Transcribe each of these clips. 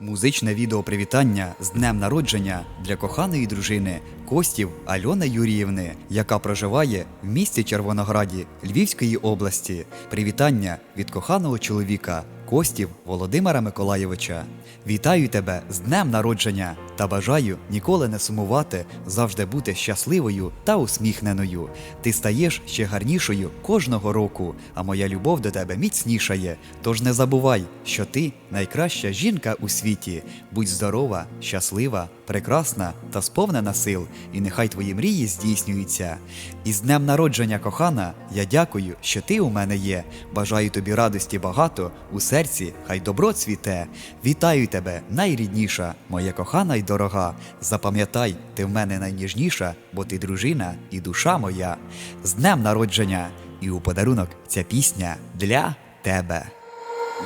Музичне відео привітання з днем народження для коханої дружини Костів Альони Юріївни, яка проживає в місті Червонограді Львівської області. Привітання від коханого чоловіка Костів Володимира Миколайовича. Вітаю тебе з днем народження та бажаю ніколи не сумувати, завжди бути щасливою та усміхненою. Ти стаєш ще гарнішою кожного року, а моя любов до тебе міцнішає. Тож не забувай, що ти найкраща жінка у світі. Будь здорова, щаслива, прекрасна та сповнена сил, і нехай твої мрії здійснюються. І з днем народження, кохана, я дякую, що ти у мене є. Бажаю тобі радості багато, у серці хай добро цвіте. Вітаю тебе, найрідніша, моя кохана й дорога. Запам'ятай, ти в мене найніжніша, бо ти дружина і душа моя. З днем народження! І у подарунок ця пісня для тебе.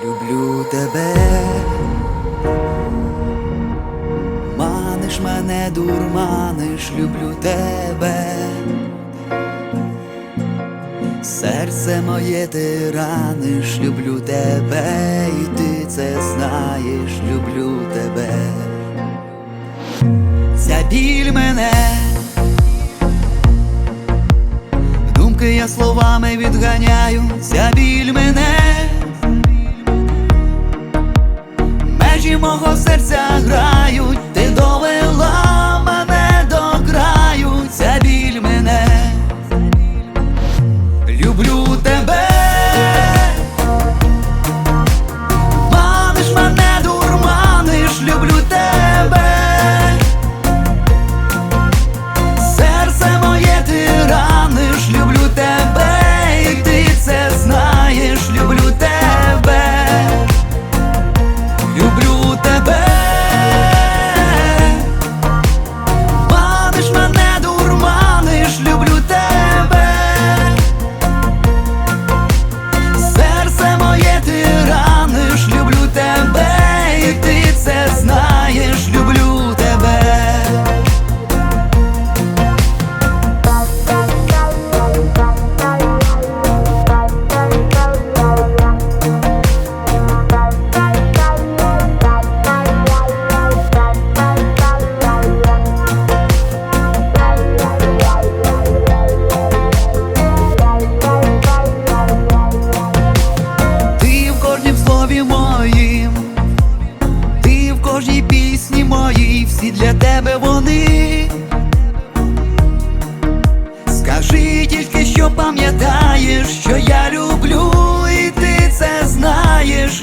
Люблю тебе. Маниш дурманиш, люблю тебе. Серце моє ти раниш, люблю тебе, і ти це знаєш, люблю тебе. Ця біль мене. Думки я словами відганяю, ця пам'ятаєш, що я люблю, і ти це знаєш,